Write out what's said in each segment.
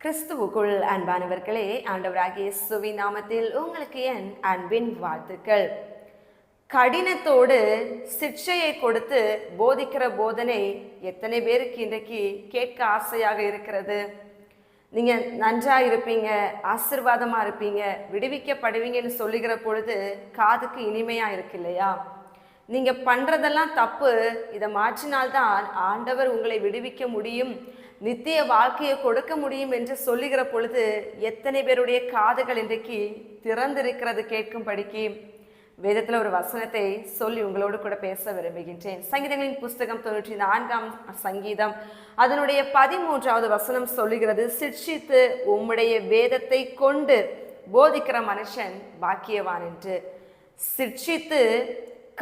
கிறிஸ்துவுக்குள் அன்பானவர்களே ஆண்டவராகிய சுவி நாமத்தில் உங்களுக்கு என் அன்பின் வாழ்த்துக்கள். கடினத்தோடு சிக்ஷையை கொடுத்து போதிக்கிற போதனை எத்தனை பேருக்கு இன்றைக்கு கேட்க ஆசையாக இருக்கிறது? நீங்கள் நன்றா இருப்பீங்க ஆசிர்வாதமாக இருப்பீங்க விடுவிக்கப்படுவீங்கன்னு சொல்லுகிற பொழுது காதுக்கு இனிமையாக இருக்கு இல்லையா? நீங்கள் பண்ணுறதெல்லாம் தப்பு இதை மாற்றினால்தான் ஆண்டவர் உங்களை விடுவிக்க முடியும். நித்திய வாழ்க்கையை கொடுக்க முடியும் என்று சொல்லுகிற பொழுது எத்தனை பேருடைய காதுகள் இன்றைக்கு திறந்திருக்கிறது கேட்கும்படிக்கு வேதத்தில் ஒரு வசனத்தை சொல்லி உங்களோடு கூட பேச விரும்புகின்றேன். சங்கீதங்களின் புஸ்தகம் தொண்ணூற்றி நான்காம் சங்கீதம். அதனுடைய பதிமூன்றாவது வசனம் சொல்லுகிறது சிக்ஷித்து உம்முடைய வேதத்தை கொண்டு போதிக்கிற மனுஷன் பாக்கியவான் என்று. சிக்ஷித்து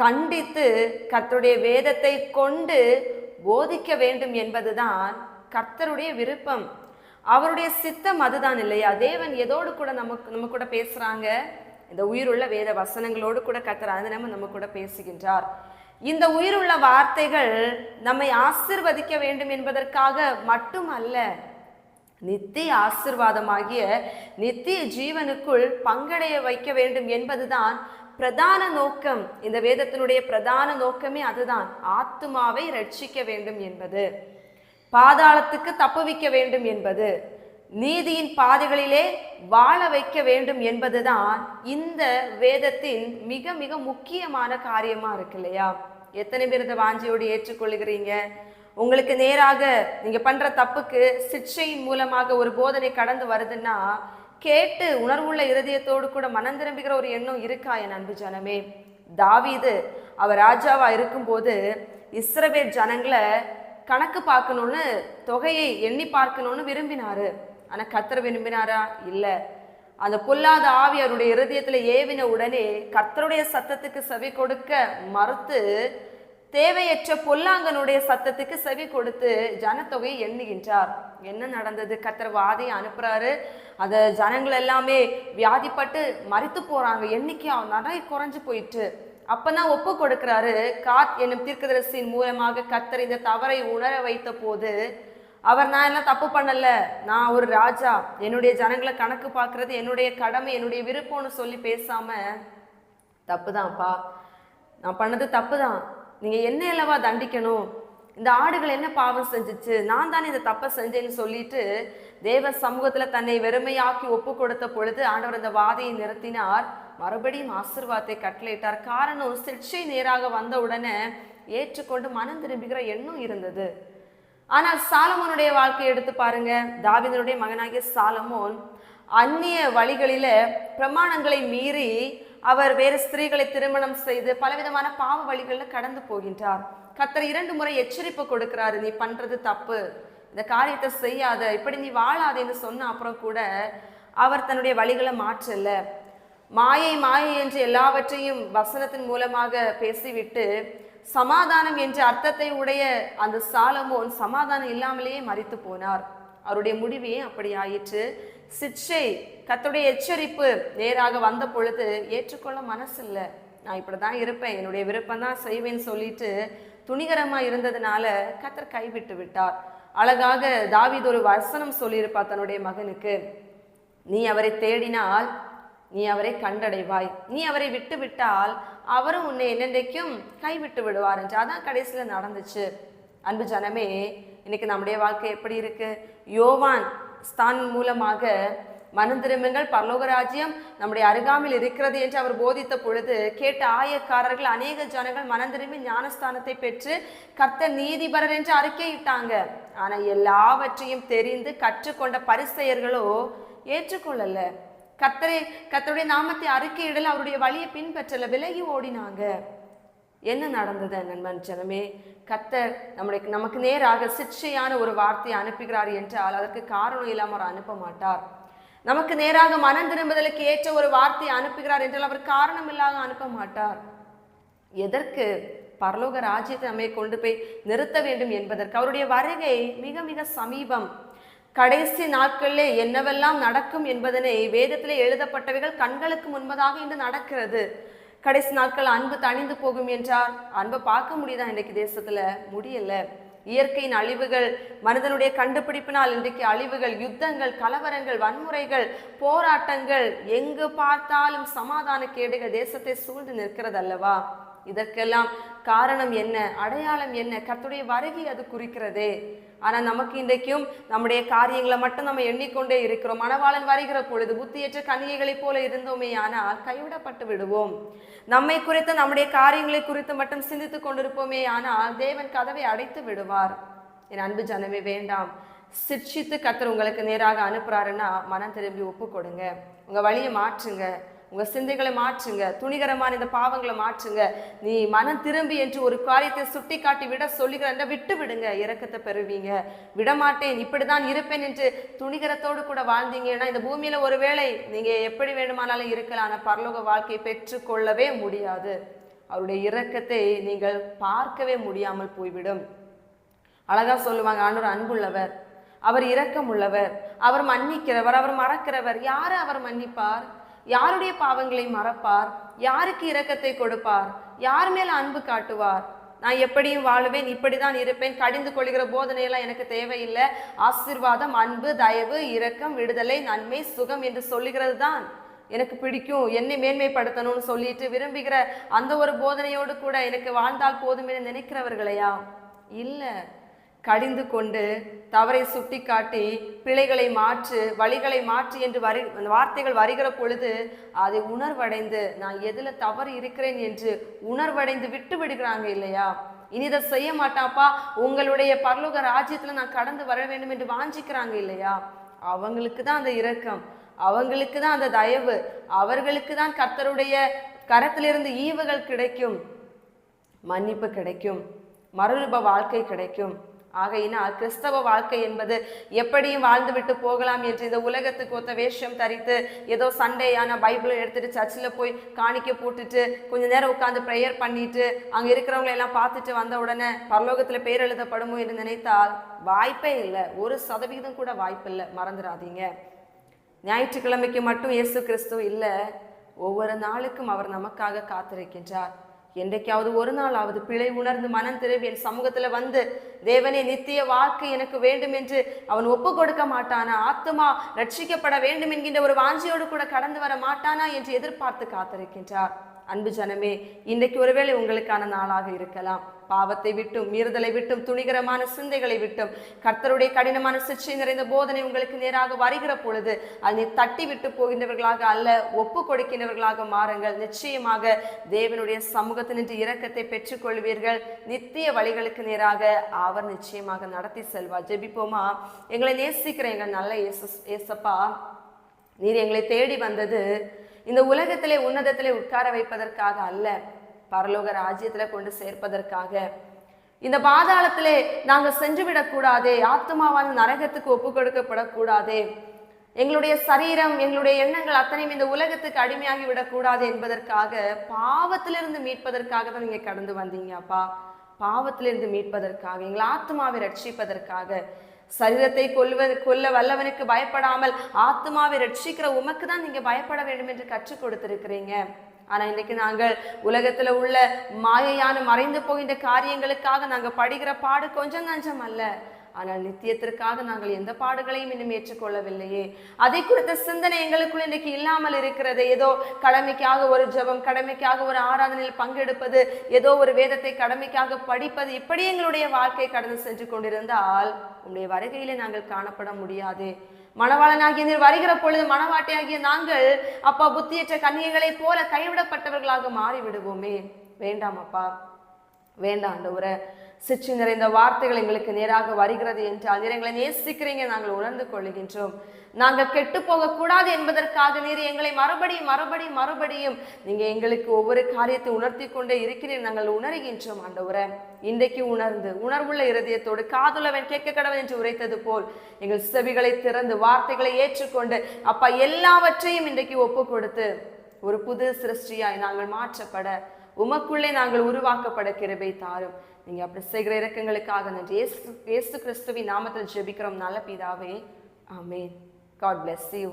கண்டித்து கத்துடைய வேதத்தை கொண்டு போதிக்க வேண்டும் என்பதுதான் கர்த்தருடைய விருப்பம். அவருடைய சித்தம் அதுதான் இல்லையா? தேவன் எதோடு கூட நமக்கு நம்ம கூட பேசுறாங்க. இந்த உயிருள்ள வேத வசனங்களோடு கூட கர்த்தர் நம்ம நம்ம கூட பேசுகின்றார். இந்த உயிருள்ள வார்த்தைகள் நம்மை ஆசிர்வதிக்க வேண்டும் என்பதற்காக மட்டுமல்ல நித்திய ஆசிர்வாதமாகிய நித்திய ஜீவனுக்குள் பங்கடைய வைக்க வேண்டும் என்பதுதான் பிரதான நோக்கம். இந்த வேதத்தினுடைய பிரதான நோக்கமே அதுதான். ஆத்துமாவை ரட்சிக்க வேண்டும் என்பது. பாதாளத்துக்கு தப்புவிக்க வேண்டும் என்பது நீதியின் பாதைகளிலே வாழ வைக்க வேண்டும் என்பதுதான் இந்த வேதத்தின் மிக மிக முக்கியமான காரியமா இருக்கு இல்லையா? எத்தனை பேர் இதை வாஞ்சியோடு ஏற்றுக்கொள்கிறீங்க உங்களுக்கு நேராக நீங்க பண்ற தப்புக்கு சிக்ஷையின் மூலமாக ஒரு போதனை கடந்து வருதுன்னா கேட்டு உணர்வுள்ள இருதயத்தோடு கூட மனம் திரும்புகிற ஒரு எண்ணம் இருக்கா என் அன்பு ஜனமே? தாவீது அவர் ராஜாவா இருக்கும்போது இஸ்ரவேல் ஜனங்களை கணக்கு பார்க்கணும்னு தொகையை எண்ணி பார்க்கணும்னு விரும்பினாரு. ஆனால் கத்தர் விரும்பினாரா? இல்லை. அந்த பொல்லாத ஆவி அவருடைய இருதயத்தில் ஏவின உடனே கர்த்தருடைய சத்தத்துக்கு செவி கொடுக்க மறுத்து தேவையற்ற பொல்லாங்கனுடைய சத்தத்துக்கு செவி கொடுத்து ஜனத்தொகையை எண்ணுகின்றார். என்ன நடந்தது? கத்தர் வாதையை அனுப்புறாரு. அந்த ஜனங்கள் எல்லாமே வியாதிப்பட்டு மறித்து போறாங்க. எண்ணிக்கை நிறைய குறைஞ்சு போயிட்டு. அப்பதான் ஒப்பு கொடுக்கிறாரு. காத் என்னும் தீர்க்கதரிசியின் மூலமாக கத்தர் இந்த தவறை உணர வைத்த போது அவர் நான் எல்லாம் தப்பு பண்ணல. நான் ஒரு ராஜா. என்னுடைய ஜனங்களை கணக்கு பார்க்கறது என்னுடைய கடமை என்னுடைய விருப்பம்னு சொல்லி பேசாம தப்புதான்ப்பா. நான் பண்ணது தப்புதான். நீங்க என்ன அல்லவா தண்டிக்கணும்? இந்த ஆடுகள் என்ன பாவம் செஞ்சுச்சு? நான் தானே இந்த தப்பை செஞ்சேன்னு சொல்லிட்டு தேவ சமூகத்துல தன்னை வெறுமையாக்கி ஒப்பு கொடுத்த பொழுது ஆண்டவர் இந்த வாதையை நிறுத்தினார். மறுபடியும் ஆசிர்வாதத்தை கட்டளையிட்டார். காரணம் சிற்சை நேராக வந்த உடனே ஏற்றுக்கொண்டு மனம் திரும்புகிற எண்ணம் இருந்தது. ஆனால் சாலமோனுடைய வாழ்க்கையை எடுத்து பாருங்க. தாவிதனுடைய மகனாகிய சாலமோன் அந்நிய வழிகளில பிரமாணங்களை மீறி அவர் வேறு ஸ்திரீகளை திருமணம் செய்து பலவிதமான பாவ வழிகளில் கடந்து போகின்றார். கத்தர் இரண்டு முறை எச்சரிப்பு கொடுக்கிறாரு நீ பண்றது தப்பு. இந்த காரியத்தை செய்யாத. இப்படி நீ வாழாதேன்னு சொன்ன அப்புறம் கூட அவர் தன்னுடைய வழிகளை மாற்றல. மாயை மாயை என்று எல்லாவற்றையும் வசனத்தின் மூலமாக பேசிவிட்டு சமாதானம் என்ற அர்த்தத்தை உடைய அந்த சாலமோன் சமாதானம் இல்லாமலேயே மறித்து போனார். அவருடைய முடிவே அப்படி ஆயிற்று. சிக்ஷை கத்துடைய எச்சரிப்பு நேராக வந்த பொழுது ஏற்றுக்கொள்ள மனசு இல்லை நான் இப்படிதான் இருப்பேன் என்னுடைய விருப்பம் தான் செய்வேன்னு சொல்லிட்டு துணிகரமா இருந்ததுனால கத்தர் கைவிட்டு விட்டார். அழகாக தாவீது ஒரு வசனம் சொல்லியிருப்பா தன்னுடைய மகனுக்கு. நீ அவரை தேடினால் நீ அவரை கண்டடைவாய். நீ அவரை விட்டு விட்டால் அவரும் உன்னை என்னென்றைக்கும் கைவிட்டு விடுவார் என்று அதான் கடைசியில் நடந்துச்சு. அன்பு ஜனமே இன்னைக்கு நம்முடைய வாழ்க்கை எப்படி இருக்கு? யோவான் ஸ்தான் மூலமாக மனம் திரும்புங்கள். நம்முடைய அருகாமையில் இருக்கிறது என்று அவர் போதித்த பொழுது கேட்ட ஆயக்காரர்கள் அநேக ஜனங்கள் மனம் திரும்பி ஞானஸ்தானத்தை பெற்று கர்த்த நீதிபரர் என்று அறிக்கையிட்டாங்க. ஆனால் எல்லாவற்றையும் தெரிந்து கற்றுக்கொண்ட பரிசெயர்களோ ஏற்றுக்கொள்ளல. கத்தரை கத்தருடைய நாமத்தை அறிக்கையிடல அவருடைய வழியை பின்பற்றல விலகி ஓடினாங்க. என்ன நடந்தது நண்பன் ஜனமே? கத்தர் நம்முடைய நமக்கு நேராக சிக்ஷையான ஒரு வார்த்தையை அனுப்புகிறார் என்றால் அதற்கு காரணம் இல்லாமல் அவர் அனுப்ப மாட்டார். நமக்கு நேராக மனம் திரும்புதலுக்கு ஏற்ற ஒரு வார்த்தையை அனுப்புகிறார் என்றால் அவர் காரணம் இல்லாத அனுப்ப மாட்டார். எதற்கு? பரலோக ராஜ்யத்தை நம்மை கொண்டு போய் நிறுத்த வேண்டும் என்பதற்கு. அவருடைய வருகை மிக மிக சமீபம். கடைசி நாட்களிலே என்னவெல்லாம் நடக்கும் என்பதனை வேதத்திலே எழுதப்பட்டவைகள் கண்களுக்கு முன்பதாக இன்று நடக்கிறது. கடைசி நாட்கள் அன்பு தணிந்து போகும் என்றால் அன்பை பார்க்க முடியுதா இன்றைக்கு தேசத்தில்? முடியல. இயற்கையின் அழிவுகள் மனிதனுடைய கண்டுபிடிப்பினால் இன்றைக்கு அழிவுகள் யுத்தங்கள் கலவரங்கள் வன்முறைகள் போராட்டங்கள் எங்கு பார்த்தாலும் சமாதான கேடுகள் தேசத்தை சூழ்ந்து நிற்கிறது அல்லவா? இதற்கெல்லாம் காரணம் என்ன? அடையாளம் என்ன? கத்துடைய வருகை அது குறிக்கிறதே. ஆனால் நமக்கு இன்றைக்கும் நம்முடைய காரியங்களை மட்டும் நம்ம எண்ணிக்கொண்டே இருக்கிறோம். மணவாளன் வருகிற பொழுது புத்தியற்ற கன்னிகைகளைப் போல இருந்தோமே ஆனால் கைவிடப்பட்டு விடுவோம். நம்மை குறித்து நம்முடைய காரியங்களை குறித்து மட்டும் சிந்தித்துக் கொண்டிருப்போமே ஆனால் தேவன் கதவை அடைத்து விடுவார். என் அன்பு ஜனமே வேண்டாம். சிக்ஷித்து கத்தர் உங்களுக்கு நேராக அனுப்புறாருன்னா மனம் திரும்பி ஒப்பு கொடுங்க. உங்கள் வழியை மாற்றுங்க. உங்கள் சிந்தைகளை மாற்றுங்க துணிகரமான இந்த பாவங்களை மாற்றுங்க. நீ மனம் திரும்பி என்று ஒரு காரியத்தை சுட்டி காட்டி விட சொல்லுகிற விட்டு விடுங்க இறக்கத்தை பெறுவீங்க. விடமாட்டேன் இப்படிதான் இருப்பேன் என்று துணிகரத்தோடு கூட வாழ்ந்தீங்கன்னா இந்த பூமியில் ஒருவேளை நீங்கள் எப்படி வேணுமானாலும் இருக்கலாம் ஆனால் பரலோக வாழ்க்கையை பெற்றுக்கொள்ளவே முடியாது. அவருடைய இரக்கத்தை நீங்கள் பார்க்கவே முடியாமல் போய்விடும். அழகாக சொல்லுவாங்க ஆண்டவர் அன்புள்ளவர் அவர் இரக்கம் உள்ளவர் அவர் மன்னிக்கிறவர் அவர் மறக்கிறவர் யாரை அவர் மன்னிப்பார்? யாருடைய பாவங்களை மறப்பார்? யாருக்கு இரக்கத்தை கொடுப்பார்? யார் மேல அன்பு காட்டுவார்? நான் எப்படியும் வாழுவேன் இப்படிதான் இருப்பேன் கடிந்து கொள்கிற போதனையெல்லாம் எனக்கு தேவையில்லை. ஆசீர்வாதம் அன்பு தயவு இரக்கம் விடுதலை நன்மை சுகம் என்று சொல்லுகிறது தான் எனக்கு பிடிக்கும். என்னை மேன்மைப்படுத்தணும்னு சொல்லிட்டு விரும்புகிற அந்த ஒரு போதனையோடு கூட எனக்கு வாழ்ந்தால் போதும் என நினைக்கிறவர்களையா? இல்லை. கடிந்து கொண்டு தவறை சுட்டிக்காட்டி பிழைகளை மாற்று வழிகளை மாற்று என்று வரி அந்த வார்த்தைகள் வருகிற பொழுது அதை உணர்வடைந்து நான் எதில் தவறு இருக்கிறேன் என்று உணர்வடைந்து விட்டு விடுகிறாங்க இல்லையா? இனி இதை செய்ய மாட்டாப்பா. உங்களுடைய பரலோக ராஜ்யத்தில் நான் கடந்து வர வேண்டும் என்று வாஞ்சிக்கிறாங்க இல்லையா? அவங்களுக்கு தான் அந்த இரக்கம். அவங்களுக்கு தான் அந்த தயவு. அவர்களுக்கு தான் கர்த்தருடைய கரத்திலிருந்து ஈவுகள் கிடைக்கும். மன்னிப்பு கிடைக்கும். மறுரூப வாழ்க்கை கிடைக்கும். ஆகையினால் கிறிஸ்தவ வாழ்க்கை என்பது எப்படியும் வாழ்ந்துவிட்டு போகலாம் என்று இந்த உலகத்துக்கு ஒத்த வேஷம் தரித்து ஏதோ சண்டேயான பைபிளை எடுத்துட்டு சர்ச்சில் போய் காணிக்க போட்டுட்டு கொஞ்ச நேரம் உட்காந்து ப்ரேயர் பண்ணிட்டு அங்கே இருக்கிறவங்களை எல்லாம் பார்த்துட்டு வந்த உடனே பரலோகத்தில் பேர் எழுதப்படுமோ என்று நினைத்தால் வாய்ப்பே இல்லை. ஒரு சதவிகிதம் கூட வாய்ப்பில்லை மறந்துடாதீங்க. ஞாயிற்றுக்கிழமைக்கு மட்டும் இயேசு கிறிஸ்து இல்லை ஒவ்வொரு நாளுக்கும் அவர் நமக்காக காத்திருக்கின்றார். என்றைக்காவது ஒரு நாளாவது பிழை உணர்ந்து மனம் திரும்பி என் சமூகத்துல வந்து தேவனே நித்திய வாக்கு எனக்கு வேண்டும் என்று அவன் ஒப்பு கொடுக்க மாட்டானா? ஆத்துமா ரட்சிக்கப்பட வேண்டும் என்கின்ற ஒரு வாஞ்சியோடு கூட கடந்து வர மாட்டானா என்று எதிர்பார்த்து காத்திருக்கின்றார். அன்பு ஜனமே இன்றைக்கு ஒருவேளை உங்களுக்கான நாளாக இருக்கலாம். பாவத்தை விட்டும் மீறுதலை விட்டும் துணிகரமான சிந்தைகளை விட்டும் கர்த்தருடைய கடினமான சிச்சை நிறைந்த போதனை உங்களுக்கு நேராக வருகிற பொழுது அதை தட்டி விட்டு போகின்றவர்களாக அல்ல ஒப்பு கொடுக்கின்றவர்களாக மாறுங்கள். நிச்சயமாக தேவனுடைய சமூகத்தினின்று இரக்கத்தை பெற்றுக்கொள்வீர்கள். நித்திய வழிகளுக்கு நேராக அவர் நிச்சயமாக நடத்தி செல்வார். ஜெபிப்போமா? எங்களை நேசிக்கிற எங்கள் நல்ல இயேசு ஏசப்பா நீர் எங்களை தேடி வந்தது. இந்த உலகத்திலே உன்னதத்திலே உட்கார வைப்பதற்காக அல்ல. பரலோக ராஜ்யத்தில் கொண்டு சேர்ப்பதற்காக. இந்த பாதாளத்திலே நாங்கள் சென்றுவிடக்கூடாதே விடக்கூடாதே நரகத்துக்கு ஒப்பு கொடுக்கப்படக்கூடாதே எங்களுடைய சரீரம் எங்களுடைய எண்ணங்கள் அத்தனையும் இந்த உலகத்துக்கு அடிமையாகி விடக்கூடாது என்பதற்காக பாவத்திலிருந்து மீட்பதற்காக தான் நீங்க கடந்து வந்தீங்க அப்பா. பாவத்திலிருந்து மீட்பதற்காக எங்கள் ஆத்மாவை ரட்சிப்பதற்காக. சரீரத்தை கொல்வது கொல்ல வல்லவனுக்கு பயப்படாமல் ஆத்மாவை ரட்சிக்கிற உமக்கு தான் நீங்க பயப்பட வேண்டும் என்று கற்றுக் கொடுத்திருக்கிறீங்க. ஆனால் இன்றைக்கு நாங்கள் உலகத்தில் உள்ள மாயையான மறைந்து போகின்ற காரியங்களுக்காக நாங்கள் படுகிற பாடு கொஞ்சம் நஞ்சம் அல்ல. ஆனால் நித்தியத்திற்காக நாங்கள் எந்த பாடுகளையும் இன்னும் ஏற்றுக்கொள்ளவில்லையே. அதை குறித்த சிந்தனை எங்களுக்குள் இன்றைக்கு இல்லாமல் இருக்கிறது. ஏதோ கடமைக்காக ஒரு ஜெபம் கடமைக்காக ஒரு ஆராதனையில் பங்கெடுப்பது ஏதோ ஒரு வேதத்தை கடமைக்காக படிப்பது இப்படி எங்களுடைய வாழ்க்கை கடந்து சென்று கொண்டிருந்தால் உங்களுடைய வருகையிலே நாங்கள் காணப்பட முடியாது. மணவாளனாகிய நீர் வருகிற பொழுது மணவாட்டியாகிய நாங்கள் அப்பா புத்தியற்ற கன்னியங்களைப் போல கைவிடப்பட்டவர்களாக மாறிவிடுவோமே. வேண்டாம் அப்பா. வேண்டாம் ஆண்டவரே. சிற்றி நிறைந்த வார்த்தைகள் எங்களுக்கு நேராக வருகிறது என்றால் நீர் எங்களை நேசிக்கிறீங்க நாங்கள் உணர்ந்து கொள்கின்றோம். நாங்கள் கெட்டு போகக்கூடாது என்பதற்காக நீர் எங்களை மறுபடியும் மறுபடியும் மறுபடியும் நீங்க எங்களுக்கு ஒவ்வொரு காரியத்தை உணர்த்தி கொண்டே இருக்கிறீர் நாங்கள் உணர்கின்றோம் ஆண்டவரே. இன்றைக்கு உணர்ந்து உணர்வுள்ள இருதயத்தோடு காதுள்ளவன் கேட்க கடவன் என்று உரைத்தது போல் எங்கள் செவிகளை திறந்து வார்த்தைகளை ஏற்றுக்கொண்டு அப்பா எல்லாவற்றையும் இன்றைக்கு ஒப்பு கொடுத்து ஒரு புது சிருஷ்டியாய் நாங்கள் மாற்றப்பட உமக்குள்ளே நாங்கள் உருவாக்கப்பட கிருபை தாரும். நீங்க அப்படி செய்கிற இறக்கங்களுக்காக நன்றி. ஏசு ஏசு கிறிஸ்துவின் நாமத்தில் ஜெபிக்கிறோம். நல்ல பிதாவே. ஆமே காட் பிளெஸ் யூ